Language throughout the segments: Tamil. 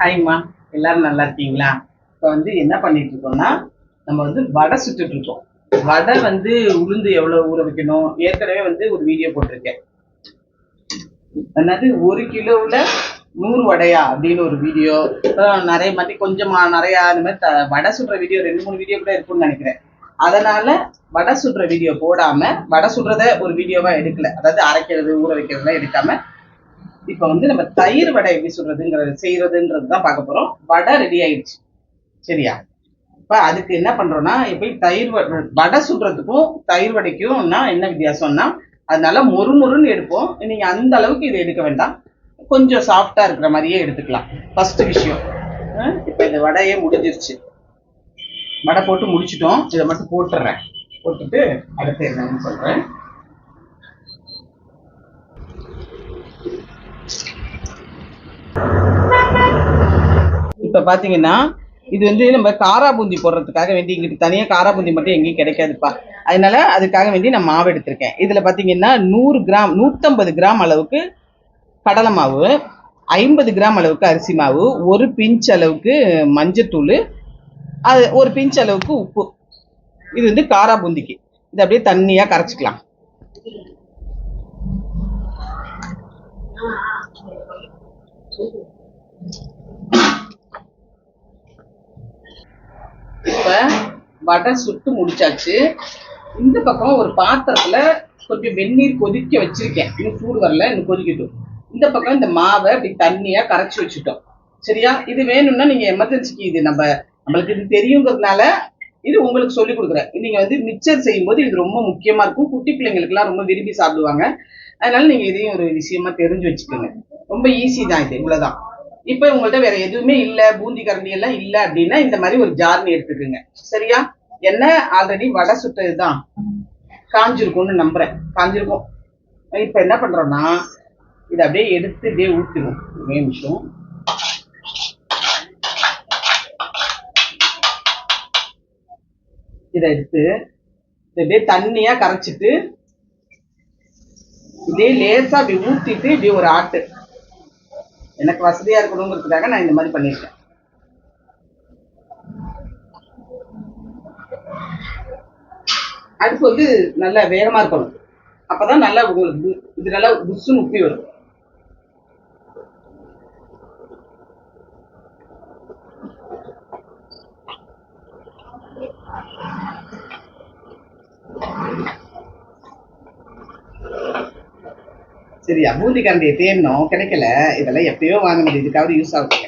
ஹாய்மா எல்லாரும் நல்லா இருக்கீங்களா? இப்போ வந்து என்ன பண்ணிட்டு இருக்கோம்னா நம்ம வந்து வடை சுட்டுட்டு இருக்கோம். வடை வந்து உளுந்து எவ்வளவு ஊற வைக்கணும்? ஏற்கனவே வந்து ஒரு வீடியோ போட்டிருக்கேன். என்னது ஒரு கிலோவுல நூறு வடையா அப்படின்னு ஒரு வீடியோ நிறைய மாதிரி கொஞ்சமா நிறையா அந்த மாதிரி வடை சுடுற வீடியோ ரெண்டு மூணு வீடியோ கூட இருக்கும்னு நினைக்கிறேன். அதனால வடை சுடுற வீடியோ போடாம வடை சுடுறத ஒரு வீடியோவா எடுக்கல. அதாவது அரைக்கிறது ஊற வைக்கிறதுலாம் எடுக்காம இப்ப வந்து நம்ம தயிர் வடை எப்படி சொல்றதுங்கிறது செய்யறதுன்றது தான் பார்க்க போறோம். வடை ரெடி ஆயிடுச்சு. சரியா? இப்ப அதுக்கு என்ன பண்றோம்னா எப்படி தயிர் வ- வடை சுடுறதுக்கும் தயிர் வடைக்கும்னா என்ன வித்தியாசம்னா அதனால மொறு மொறுன்னு எடுப்போம். நீங்க அந்த அளவுக்கு இதை எடுக்க வேண்டாம். கொஞ்சம் சாஃப்டா இருக்கிற மாதிரியே எடுத்துக்கலாம். ஃபர்ஸ்ட் விஷயம். இப்போ இப்ப இந்த வடையே முடிஞ்சிருச்சு. வடை போட்டு முடிச்சிட்டோம். இதை மட்டும் போட்டுறேன். போட்டுட்டு அடுத்து என்னன்னு சொல்றேன். இப்போ பார்த்தீங்கன்னா இது வந்து நம்ம காரா பூந்தி போடுறதுக்காக வேண்டி இங்கிட்டு தனியாக காரா பூந்தி மட்டும் எங்கேயும் கிடைக்காதுப்பா. அதனால அதுக்காக வேண்டி நான் மாவு எடுத்திருக்கேன். இதில் பார்த்தீங்கன்னா நூறு கிராம் நூற்றம்பது கிராம் அளவுக்கு கடலை மாவு ஐம்பது கிராம் அளவுக்கு அரிசி மாவு ஒரு பிஞ்ச் அளவுக்கு மஞ்சத்தூள் அது ஒரு பிஞ்ச் அளவுக்கு உப்பு. இது வந்து காரா பூந்திக்கு. இது அப்படியே தண்ணியாக கரைச்சிக்கலாம். இப்போ வடை சுட்டு முடிச்சாச்சு. இந்த பக்கம் ஒரு பாத்திரத்தில் கொஞ்சம் வெந்நீர் கொதிக்க வச்சிருக்கேன். இன்னும் சூடு வரல இன்னும் கொதிக்கட்டும். இந்த பக்கம் இந்த மாவை அப்படி தண்ணியாக கரைச்சி வச்சுட்டோம். சரியா? இது வேணும்னா நீங்கள் எமர்ஜென்சிக்கு இது நம்ம நம்மளுக்கு இது தெரியுங்கிறதுனால இது உங்களுக்கு சொல்லி கொடுக்குறேன். நீங்கள் வந்து மிக்சர் செய்யும்போது இது ரொம்ப முக்கியமாக இருக்கும். குட்டி பிள்ளைங்களுக்குலாம் ரொம்ப விரும்பி சாப்பிடுவாங்க. அதனால நீங்கள் இதையும் ஒரு விஷயமா தெரிஞ்சு வச்சுக்கோங்க. ரொம்ப ஈஸி தான் இது. இவ்வளோதான் இப்போ உங்கள்ட்ட வேற எதுவுமே இல்ல பூந்தி கரண்டி எல்லாம் இல்ல அப்படின்னா இந்த மாதிரி ஒரு ஜார்னி எடுத்துக்கோங்க. சரியா? என்ன? ஆல்ரெடி வடை சுட்டது தான் காஞ்சிருக்கும்னு நம்புறேன். காஞ்சிருக்கும். இப்ப என்ன பண்றோம்னா இதை அப்படியே எடுத்து அப்படியே ஊற்றிடும் ஒரே நிமிஷம். இதை எடுத்து இப்படியே தண்ணியா கரைச்சிட்டு இதே லேசா அப்படி ஊத்திட்டு இப்படி ஒரு ஆட்டு. எனக்கு வசதியா இருக்கணுங்கிறதுக்காக நான் இந்த மாதிரி பண்ணியிருக்கேன். அடுப்பு வந்து நல்லா வேகமா இருக்கணும். அப்பதான் நல்லா உங்களுக்கு இது நல்லா புஷ்ஷு உப்பி வரும். சரியா? பூந்தி கரண்டியை தேடணும். கிடைக்கல. இதெல்லாம் எப்பயோ வாங்கினது இதுக்காவது யூஸ் ஆகுங்க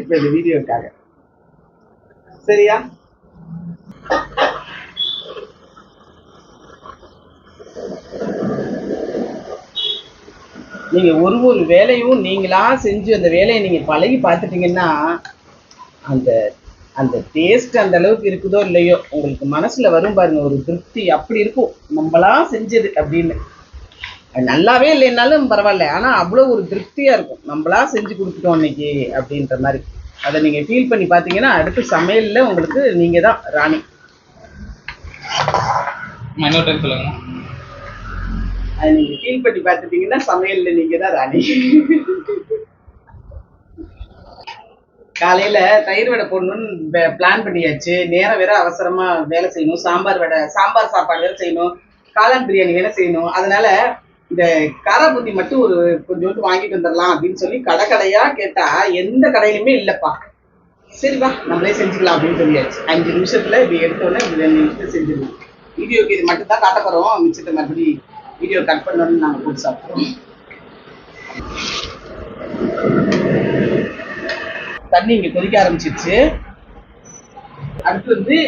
இப்போ இந்த வீடியோக்காக சரியா? நீங்க ஒரு ஒரு வேலையும் நீங்களா செஞ்சு அந்த வேலையை நீங்க பழகி பார்த்துட்டீங்கன்னா அந்த அந்த டேஸ்ட் அந்த அளவுக்கு இருக்குதோ இல்லையோ உங்களுக்கு மனசுல வரும் பாருங்க. ஒரு திருப்தி அப்படி இருக்கும். நம்மளா செஞ்சது அப்படின்னு. நல்லாவே இல்லைன்னாலும் பரவாயில்ல. ஆனா அவ்வளோ ஒரு திருப்தியா இருக்கும். நம்மளா செஞ்சு கொடுத்துட்டோம் இன்னைக்கு அப்படின்ற மாதிரி. அதை நீங்க ஃபீல் பண்ணி பார்த்தீங்கன்னா அடுத்து சமையல்ல உங்களுக்கு நீங்க தான் ராணி. சொல்லுங்க. அதை நீங்க ஃபீல் பண்ணி பார்த்துட்டீங்கன்னா சமையல்ல நீங்க தான் ராணி. காலையில தயிர் வடை போடணும்னு பிளான் பண்ணியாச்சு. நேரம் வேற அவசரமா வேலை செய்யணும். சாம்பார் வடை சாம்பார் சாப்பாடு வேற செய்யணும். காளான் பிரியாணி வேற செய்யணும். அதனால இந்த காராபூந்தி மட்டும் ஒரு கொஞ்சோண்டு வாங்கிட்டு வந்துடலாம் அப்படின்னு சொல்லி கடை கடையா கேட்டா எந்த கடையிலுமே இல்லப்பா. சரி வா நம்மளே செஞ்சுக்கலாம் அப்படின்னு சொல்லியாச்சு. அஞ்சு நிமிஷத்துல இப்படி எடுத்தோடனே இப்படி ரெண்டு நிமிஷத்துல செஞ்சிடலாம். வீடியோக்கு இது மட்டும் தான் காட்ட போறோம். மிச்சத்தை மறுபடி வீடியோ கட் பண்ணணும்னு நாங்கள் போட்டு சாப்பிட்றோம். தண்ணி இங்க கொதிக்க ஆரம்பிச்சிருச்சு. அடுத்து வந்து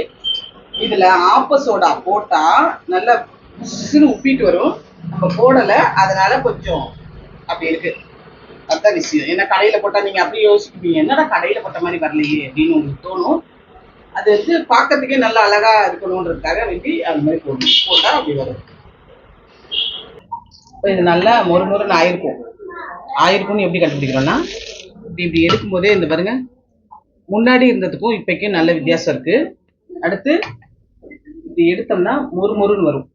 இதுல ஆப்ப சோடா போட்டா நல்லா உப்பிட்டு வரும். நம்ம போடல அதனால கொஞ்சம் அப்படி இருக்கு. அதுதான் விஷயம். ஏன்னா கடையில போட்டா நீங்க அப்படியே யோசிப்பீங்க என்னடா கடையில போட்ட மாதிரி வரலையே அப்படின்னு உங்களுக்கு தோணும். அது வந்து பார்க்கறதுக்கே நல்லா அழகா இருக்கணுன்றதுக்காக வேண்டி அது மாதிரி போடணும். போட்டா அப்படி வரும். இப்போ இது நல்லா மொறு மொறுன்னு ஆயிருக்கும். ஆயிருக்கும்னு எப்படி கண்டுபிடிக்கிறோம்னா இப்படி இப்படி எடுக்கும்போதே இந்த பாருங்க முன்னாடி இருந்ததுக்கும் இப்போக்கும் நல்ல வித்தியாசம் இருக்கு. அடுத்து இப்படி எடுத்தோம்னா மொறு மொறுன்னு வரும்.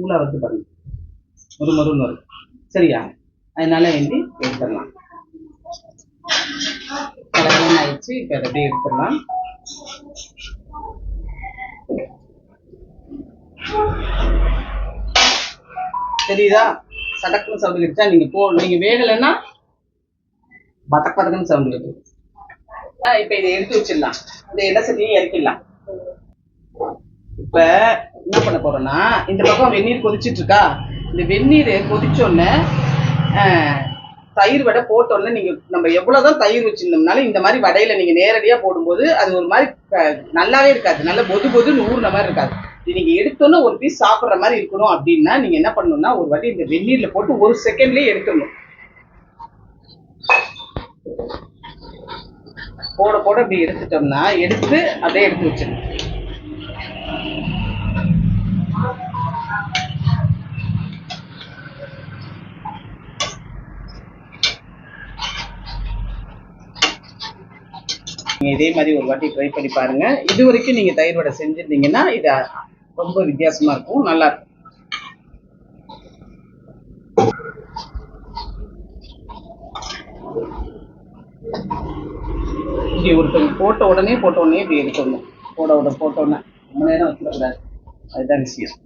இந்த வந்து பாருங்க. ஒரு மொறுன்னு வரும். சரியா? அதனால வேண்டி எடுத்துடலாம். கலகலன் ஆயிடுச்சு இப்போ அதை அப்படியே எடுத்துடலாம். தெரியுதா? சடக்குன்னு சவுண்ட் கிடைச்சா நீங்க போ நீங்க வேகலைன்னா பதக் பதக்குன்னு சவுண்ட் கிடைக்கும் இப்ப இதை எடுத்து வச்சிடலாம். இந்த எண்ணெய் சட்டியை இறக்கிடலாம். இப்ப என்ன பண்ண போறோம்னா இந்த பக்கம் வெந்நீர் கொதிச்சிட்டு இருக்கா? இந்த வெந்நீர் கொதிச்சோடனே தயிர் வடை போட்டோன்னே நீங்கள் நம்ம எவ்வளவுதான் தயிர் வச்சுருந்தோம்னாலும் இந்த மாதிரி வடையில் நீங்கள் நேரடியாக போடும்போது அது ஒரு மாதிரி நல்லாவே இருக்காது. நல்ல பொது பொதுன்னு ஊறுன மாதிரி இருக்காது. இது எடுத்தோன்னே ஒரு பீஸ் சாப்பிட்ற மாதிரி இருக்கணும் அப்படின்னா நீங்கள் என்ன பண்ணணும்னா ஒரு வாட்டி இந்த வெந்நீரில் போட்டு ஒரு செகண்ட்லேயே எடுத்துடணும். போட போட அப்படி எடுத்துட்டோம்னா எடுத்து அப்படியே எடுத்து வச்சிடணும். நீங்க இதே மாதிரி ஒரு வாட்டி ட்ரை பண்ணி பாருங்க. இது வரைக்கும் நீங்க தயிர் வடை செஞ்சிருந்தீங்கன்னா இது ரொம்ப வித்தியாசமா இருக்கும். நல்லா இருக்கும். இப்படி ஒருத்தவங்க போட்ட உடனே போட்ட உடனே இப்படி எடுத்துடணும் போட உடனே போட்ட உடனே. ரொம்ப நேரம் வச்சிடக்கூடாது அதுதான் விஷயம்.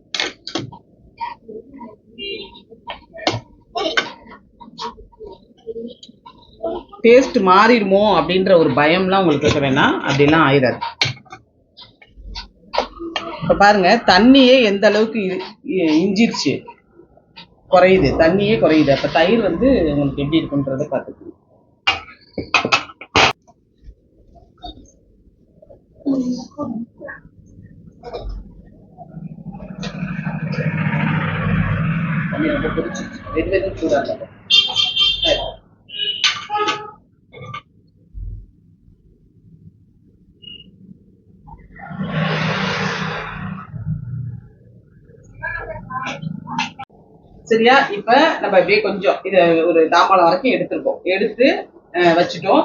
டேஸ்ட் மாறிடுமோ அப்படின்ற ஒரு பயம்லாம் உங்களுக்கு இருக்க வேணாம். அப்படிலாம் ஆயிடாது இப்போ பாருங்க தண்ணியே எந்த அளவுக்கு இ- இஞ்சிருச்சு? குறையுது. தண்ணியே குறையுது. அப்ப தயிர் வந்து உங்களுக்கு எப்படி இருக்குன்றதை பார்த்துக்கோங்க. ரொம்ப கொதிச்சிருச்சு. சரியா? இப்ப நம்ம அப்படியே கொஞ்சம் இதை ஒரு தாம்பாளம் வரைக்கும் எடுத்திருக்கோம். எடுத்து வச்சுட்டோம்.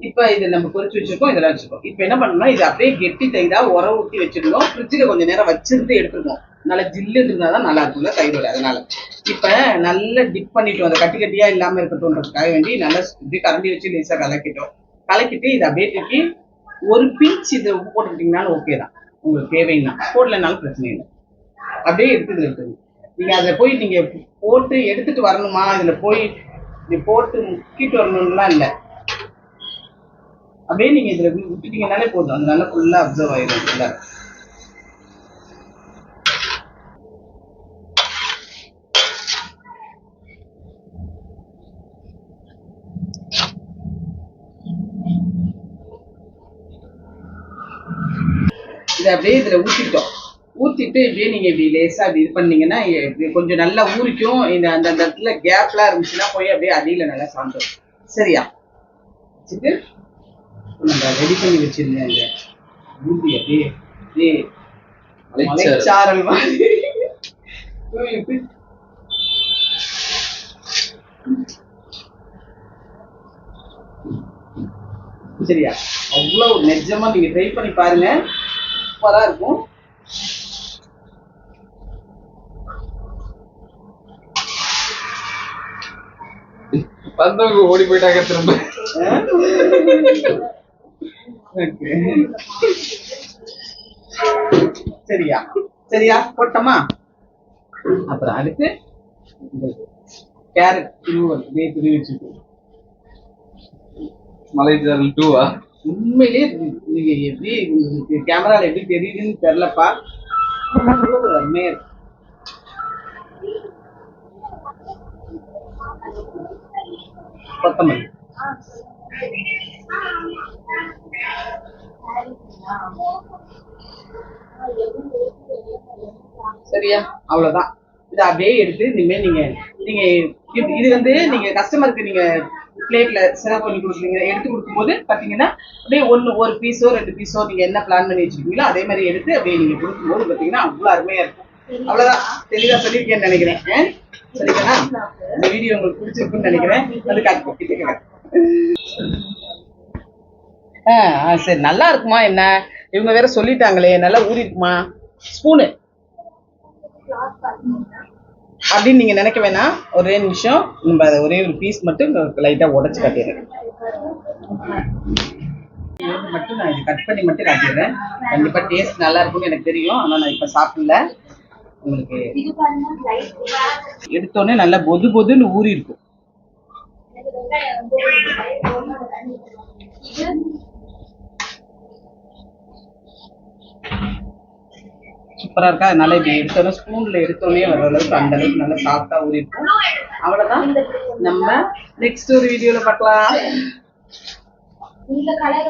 இப்ப இது நம்ம பொரிச்சு வச்சிருக்கோம் இதெல்லாம் வச்சிருக்கோம். இப்ப என்ன பண்ணணும்னா இது அப்படியே கெட்டி தயிராக உர ஊத்தி வச்சிருந்தோம் ஃப்ரிட்ஜில் கொஞ்சம் நேரம் வச்சிருந்து எடுத்துருக்கோம். நல்லா ஜில்லு இருந்தாதான் நல்லா இருக்கும்ல தயிரோட அதனால. இப்ப நல்லா டிப் பண்ணிட்டோம். அதை கட்டி கட்டியா இல்லாம இருக்கட்டும்ன்றதுக்காக வேண்டி நல்லா இப்படி கரண்டி வச்சு லேசா கலக்கிட்டோம். கலக்கிட்டு இதை அப்படியே தூக்கி ஒரு பிஞ்ச் இதை உப்பு போட்டுக்கிட்டீங்கனாலும் ஓகே தான். உங்களுக்கு தேவைன்னா போடலனாலும் பிரச்சனை இல்லை. அப்படியே எடுத்து இருக்குது நீங்க அதுல போய் நீங்க போட்டு எடுத்துட்டு வரணுமா? இதுல போய் நீ போட்டு முக்கிட்டு வரணும்லாம் இல்ல. அப்படியே நீங்க இதுல விட்டுட்டீங்கனாலே போதும். அந்த நல்லா ஃபுல்லா அப்சர்வ் ஆயிடும் ஃபுல்லா இதை அப்படியே இதுல ஊத்திட்டோம் ஊத்திட்டு இப்படியே நீங்க இப்படி லேசா இப்படி இது பண்ணீங்கன்னா கொஞ்சம் நல்லா ஊறிக்கும். இந்த அந்த அந்த இடத்துல கேப்லாம் இருந்துச்சுன்னா போய் அப்படியே அடியில நல்லா சாந்துடும் சரியா? வச்சுட்டு நம்ம ரெடி பண்ணி வச்சிருந்தேன் இந்த பூந்தி அப்படியே அப்படியே மலைச்சாரல். மாதிரி. சரியா? அவ்வளவு நிஜமா நீங்க ட்ரை பண்ணி பாருங்க. சூப்பரா இருக்கும். வந்தவங்க ஓடி போயிட்டாங்க திரும்ப. சரியா? சரியா? போட்டோமா? அப்புறம் அடுத்து கேரட் துருவல் துருவி வச்சுக்கோ மலைச்சாரல் டூவா உண்மையிலேயே நீங்க எப்படி உங்களுக்கு கேமரால எப்படி தெரியுதுன்னு தெரியலப்பா அருமையா கொத்தமல்லி சரியா? அவ்வளவுதான். இதை அப்படியே எடுத்து இனிமேல் நீங்க நீங்க இது வந்து நீங்க கஸ்டமருக்கு நீங்க பிளேட்ல சர்வ் பண்ணி கொடுக்குறீங்க. எடுத்து கொடுக்கும்போது பாத்தீங்கன்னா அப்படியே ஒண்ணு ஒரு பீஸோ ரெண்டு பீஸோ நீங்க என்ன பிளான் பண்ணி வச்சிருக்கீங்களோ அதே மாதிரி எடுத்து அப்படியே நீங்க கொடுக்கும்போது பாத்தீங்கன்னா அவ்வளவு அருமையா இருக்கும். அவ்வளவுதான். தெளிவா சொல்லியிருக்கேன்னு நினைக்கிறேன். சரிங்களா இந்த வீடியோ உங்களுக்கு பிடிச்சிருக்குன்னு நினைக்கிறேன். அது காட்டு ஆ சரி. நல்லா இருக்குமா என்ன? இவங்க வேற சொல்லிட்டாங்களே. நல்லா ஊறி இருக்குமா? ஸ்பூனு. அப்படின்னு நீங்க நினைக்க வேணாம். ஒரே நிமிஷம். நம்ம அதை ஒரே ஒரு பீஸ் மட்டும் லைட்டா உடைச்சு காட்டிடுறேன். மட்டும் நான் இது கட் பண்ணி மட்டும் காட்டிடுறேன். கண்டிப்பா டேஸ்ட் நல்லா இருக்கும்னு எனக்கு தெரியும். ஆனா நான் இப்ப சாப்பிடல. உங்களுக்கு எடுத்தோடனே நல்லா பொது பொதுன்னு ஊறி இருக்கும். எனக்கு வெங்காயம் ரொம்ப பிடிக்கும். இது. சூப்பரா இருக்கா? அதனால இப்படி எடுத்தோடனே ஸ்பூன்ல எடுத்தோடனே வர அளவுக்கு அந்த அளவுக்கு நல்லா சாஃப்டா ஊறி இருக்கும். அவ்வளவுதான். நம்ம நெக்ஸ்ட் ஒரு வீடியோல பார்க்கலாம் இந்த கலர்